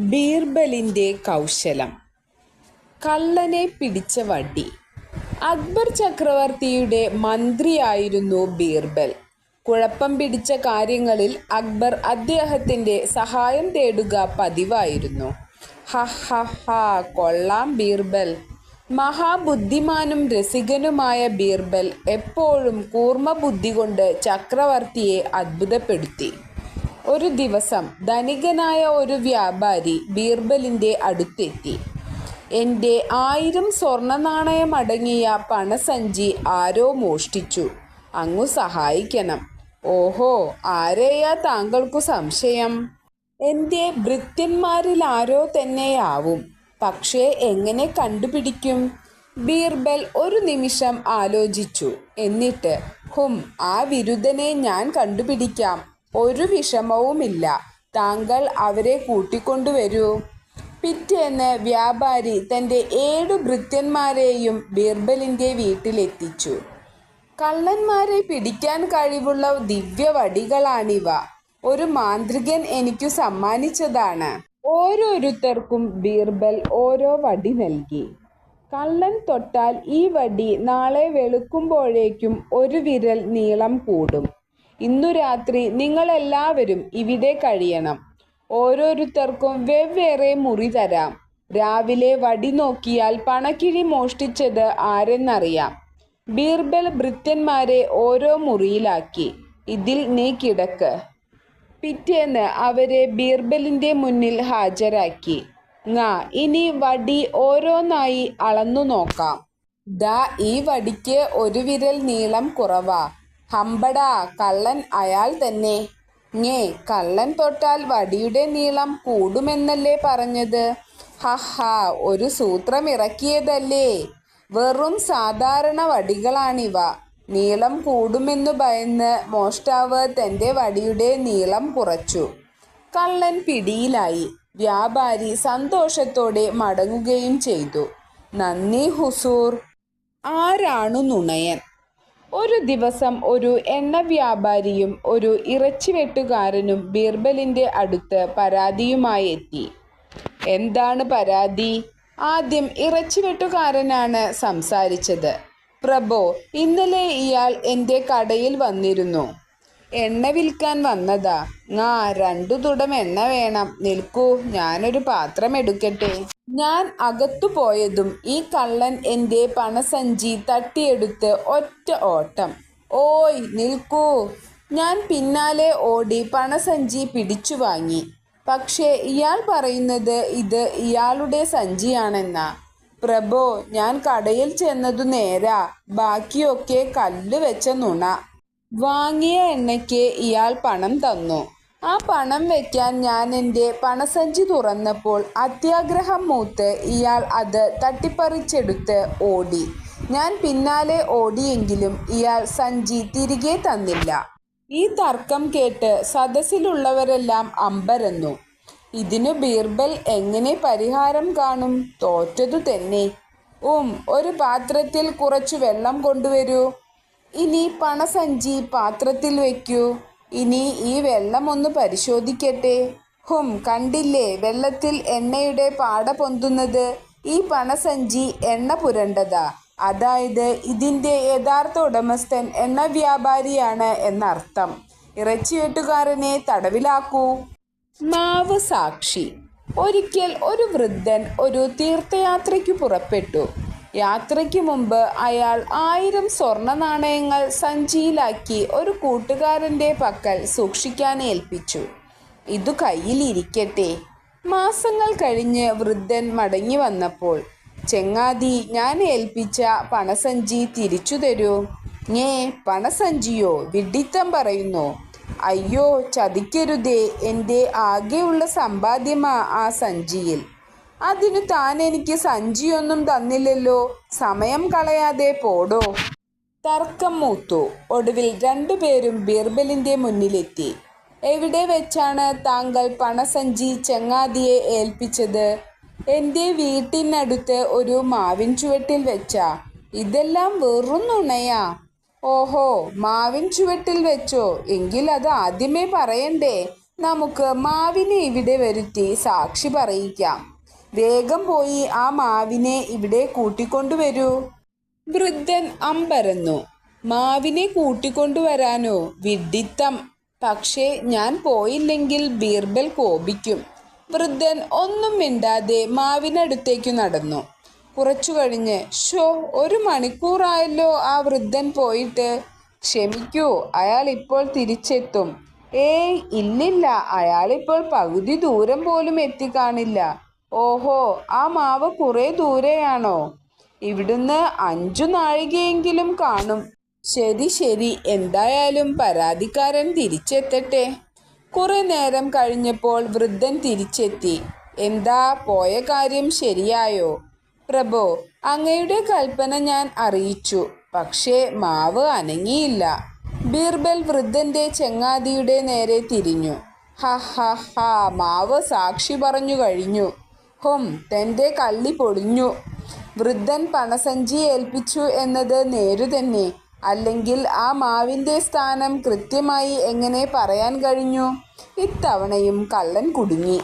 ബീർബലിന്റെ കൗശലം. കള്ളനെ പിടിച്ച വടി. അക്ബർ ചക്രവർത്തിയുടെ മന്ത്രിയായിരുന്നു ബീർബൽ. കുഴപ്പം പിടിച്ച കാര്യങ്ങളിൽ അക്ബർ അദ്ദേഹത്തിന്റെ സഹായം തേടുക പതിവായിരുന്നു. ഹ ഹ ഹ കൊള്ളാം ബീർബൽ. മഹാബുദ്ധിമാനും രസികനുമായ ബീർബൽ എപ്പോഴും കൂർമ്മ ബുദ്ധി കൊണ്ട് ചക്രവർത്തിയെ അത്ഭുതപ്പെടുത്തി. ഒരു ദിവസം ധനികനായ ഒരു വ്യാപാരി ബീർബലിന്റെ അടുത്തെത്തി. എന്റെ ആയിരം സ്വർണ നാണയമടങ്ങിയ പണസഞ്ചി ആരോ മോഷ്ടിച്ചു. അങ്ങു സഹായിക്കണം. ഓഹോ ആരെയാ താങ്കൾക്കു സംശയം? എന്റെ ഭൃത്യന്മാരിൽ ആരോ തന്നെയാവും. പക്ഷേ എങ്ങനെ കണ്ടുപിടിക്കും? ബീർബൽ ഒരു നിമിഷം ആലോചിച്ചു. എന്നിട്ട് ഹും ആ വിരുദ്ധനെ ഞാൻ കണ്ടുപിടിക്കാം. ഒരു വിഷമവുമില്ല. താങ്കൾ അവരെ കൂട്ടിക്കൊണ്ടുവരൂ. പിറ്റേന്ന് വ്യാപാരി തന്റെ ഏഴു ഭൃത്യന്മാരെയും ബീർബലിന്റെ വീട്ടിലെത്തിച്ചു. കള്ളന്മാരെ പിടിക്കാൻ കഴിവുള്ള ദിവ്യവടികളാണിവ. ഒരു മാന്ത്രികൻ എനിക്കു സമ്മാനിച്ചതാണ്. ഓരോരുത്തർക്കും ബീർബൽ ഓരോ വടി നൽകി. കള്ളൻ തൊട്ടാൽ ഈ വടി നാളെ വെളുക്കുമ്പോഴേക്കും ഒരു വിരൽ നീളം കൂടും. ഇന്നു രാത്രി നിങ്ങളെല്ലാവരും ഇവിടെ കഴിയണം. ഓരോരുത്തർക്കും വെവ്വേറെ മുറി തരാം. രാവിലെ വടി നോക്കിയാൽ പണക്കിഴി മോഷ്ടിച്ചത് ആരെന്നറിയാം. ബീർബൽ ഭൃത്യന്മാരെ ഓരോ മുറിയിലാക്കി. ഇതിൽ നീ കിടക്ക്. പിറ്റേന്ന് അവരെ ബീർബലിന്റെ മുന്നിൽ ഹാജരാക്കി. ങാ ഇനി വടി ഓരോന്നായി അളന്നു നോക്കാം. ദാ ഈ വടിക്ക് ഒരു വിരൽ നീളം കുറവാ. ഹമ്പടാ കള്ളൻ അയാൾ തന്നെ. ഞേ കള്ളൻ തൊട്ടാൽ വടിയുടെ നീളം കൂടുമെന്നല്ലേ പറഞ്ഞത്? ഹഹ ഒരു സൂത്രം ഇറക്കിയതല്ലേ? വെറും സാധാരണ വടികളാണിവ. നീളം കൂടുമെന്നു ഭയന്ന് മോഷ്ടാവ് തന്റെ വടിയുടെ നീളം കുറച്ചു. കള്ളൻ പിടിയിലായി. വ്യാപാരി സന്തോഷത്തോടെ മടങ്ങുകയും ചെയ്തു. നന്ദി ഹുസൂർ. ആരാണു നുണയൻ? ഒരു ദിവസം ഒരു എണ്ണ വ്യാപാരിയും ഒരു ഇറച്ചി വെട്ടുകാരനും ബീർബലിന്റെ അടുത്ത് പരാതിയുമായി എത്തി എന്താണ് പരാതി? ആദ്യം ഇറച്ചി വെട്ടുകാരനാണ് സംസാരിച്ചത്. പ്രഭോ ഇന്നലെ ഇയാൾ എന്റെ കടയിൽ വന്നിരുന്നു. എണ്ണ വിൽക്കാൻ വന്നതാ. ആ രണ്ടു തുടം എണ്ണ വേണം. നിൽക്കൂ ഞാനൊരു പാത്രം എടുക്കട്ടെ. ഞാൻ അകത്തു പോയതും ഈ കള്ളൻ എന്റെ പണസഞ്ചി തട്ടിയെടുത്ത് ഒറ്റ ഓട്ടം. ഓയ് നിൽക്കൂ. ഞാൻ പിന്നാലെ ഓടി പണസഞ്ചി പിടിച്ചു വാങ്ങി. പക്ഷേ ഇയാൾ പറയുന്നത് ഇത് ഇയാളുടെ സഞ്ചിയാണെന്നാ. പ്രഭോ ഞാൻ കടയിൽ ചെന്നതു നേരാ. ബാക്കിയൊക്കെ കല്ല് വെച്ച നുണ. വാങ്ങിയ എണ്ണയ്ക്ക് ഇയാൾ പണം തന്നു. ആ പണം വെക്കാൻ ഞാൻ എന്റെ പണസഞ്ചി തുറന്നപ്പോൾ അത്യാഗ്രഹം മൂത്ത് ഇയാൾ അത് തട്ടിപ്പറിച്ചെടുത്ത് ഓടി. ഞാൻ പിന്നാലെ ഓടിയെങ്കിലും ഇയാൾ സഞ്ചി തിരികെ തന്നില്ല. ഈ തർക്കം കേട്ട് സദസ്സിലുള്ളവരെല്ലാം അമ്പരന്നു. ഇതിനു ബീർബൽ എങ്ങനെ പരിഹാരം കാണും? തോറ്റതു തന്നെ. ഉം ഒരു പാത്രത്തിൽ കുറച്ചു വെള്ളം കൊണ്ടുവരൂ. ഇനി പണസഞ്ചി പാത്രത്തിൽ വയ്ക്കൂ. ഇനി ഈ വെള്ളം ഒന്ന് പരിശോധിക്കട്ടെ. ഹും കണ്ടില്ലേ? വെള്ളത്തിൽ എണ്ണയുടെ പാട പൊന്തുന്നത്. ഈ പണസഞ്ചി എണ്ണ പുരണ്ടതാ. അതായത് ഇതിന്റെ യഥാർത്ഥ ഉടമസ്ഥൻ എണ്ണ വ്യാപാരിയാണ് എന്നർത്ഥം. ഇറച്ചിവെട്ടുകാരനെ തടവിലാക്കൂ. മാവ് സാക്ഷി. ഒരിക്കൽ ഒരു വൃദ്ധൻ ഒരു തീർത്ഥയാത്രയ്ക്ക് പുറപ്പെട്ടു. യാത്രയ്ക്ക് മുമ്പ് അയാൾ ആയിരം സ്വർണ നാണയങ്ങൾ സഞ്ചിയിലാക്കി ഒരു കൂട്ടുകാരന്റെ പക്കൽ സൂക്ഷിക്കാൻ ഏൽപ്പിച്ചു. ഇതു കയ്യിലിരിക്കട്ടെ. മാസങ്ങൾ കഴിഞ്ഞ് വൃദ്ധൻ മടങ്ങി വന്നപ്പോൾ ചെങ്ങാതി ഞാൻ ഏൽപ്പിച്ച പണസഞ്ചി തിരിച്ചു തരൂ. ഞേ പണസഞ്ചിയോ? വിഡിത്തം പറയുന്നു. അയ്യോ ചതിക്കരുതേ എന്റെ ആകെയുള്ള സമ്പാദ്യമാ ആ സഞ്ചിയിൽ. അതിനു താൻ എനിക്ക് സഞ്ചിയൊന്നും തന്നില്ലല്ലോ. സമയം കളയാതെ പോടോ. തർക്കം മൂത്തു. ഒടുവിൽ രണ്ടുപേരും ബീർബലിന്റെ മുന്നിലെത്തി. എവിടെ വെച്ചാണ് താങ്കൾ പണസഞ്ചി ചങ്ങാതിയെ ഏൽപ്പിച്ചത്? എന്റെ വീട്ടിനടുത്ത് ഒരു മാവിൻ ചുവട്ടിൽ വെച്ചാ. ഇതെല്ലാം വെറും നുണയാ. ഓഹോ മാവിൻ ചുവട്ടിൽ വെച്ചോ? എങ്കിൽ അത് ആദ്യമേ പറയണ്ടേ. നമുക്ക് മാവിനെ ഇവിടെ വരുത്തി സാക്ഷി പറയിക്കാം. വേഗം പോയി ആ മാവിനെ ഇവിടെ കൂട്ടിക്കൊണ്ടുവരൂ. വൃദ്ധൻ അമ്പരന്നു. മാവിനെ കൂട്ടിക്കൊണ്ടുവരാനോ വിഡിത്തം പക്ഷേ ഞാൻ പോയില്ലെങ്കിൽ ബീർബൽ കോപിക്കും. വൃദ്ധൻ ഒന്നും മിണ്ടാതെ മാവിനടുത്തേക്കു നടന്നു. കുറച്ചു കഴിഞ്ഞ് ഷോ ഒരു മണിക്കൂറായല്ലോ ആ വൃദ്ധൻ പോയിട്ട്. ക്ഷമിക്കൂ അയാൾ ഇപ്പോൾ തിരിച്ചെത്തും. ഏയ് ഇല്ലില്ല അയാളിപ്പോൾ പകുതി ദൂരം പോലും എത്തിക്കാണില്ല ഓഹോ ആ മാവ് കുറെ ദൂരെയാണോ? ഇവിടുന്ന് അഞ്ചു നാഴികയെങ്കിലും കാണും. ശരി ശരി എന്തായാലും പരാതിക്കാരൻ തിരിച്ചെത്തട്ടെ. കുറെ നേരം കഴിഞ്ഞപ്പോൾ വൃദ്ധൻ തിരിച്ചെത്തി. എന്താ പോയ കാര്യം ശരിയായോ? പ്രഭോ അങ്ങയുടെ കൽപ്പന ഞാൻ അറിയിച്ചു. പക്ഷേ മാവ് അനങ്ങിയില്ല. ബീർബൽ വൃദ്ധന്റെ ചെങ്ങാതിയുടെ നേരെ തിരിഞ്ഞു. ഹ ഹ ഹ മാവ് സാക്ഷി പറഞ്ഞു കഴിഞ്ഞു. ഹും തന്റെ കള്ളി പൊളിഞ്ഞു. വൃദ്ധൻ പണസഞ്ചി ഏൽപ്പിച്ചു എന്നത് നേരുതന്നെ അല്ലെങ്കിൽ ആ മാവിന്റെ സ്ഥാനം കൃത്യമായി എങ്ങനെ പറയാൻ കഴിഞ്ഞു? ഇത്തവണയും കള്ളൻ കുടുങ്ങി.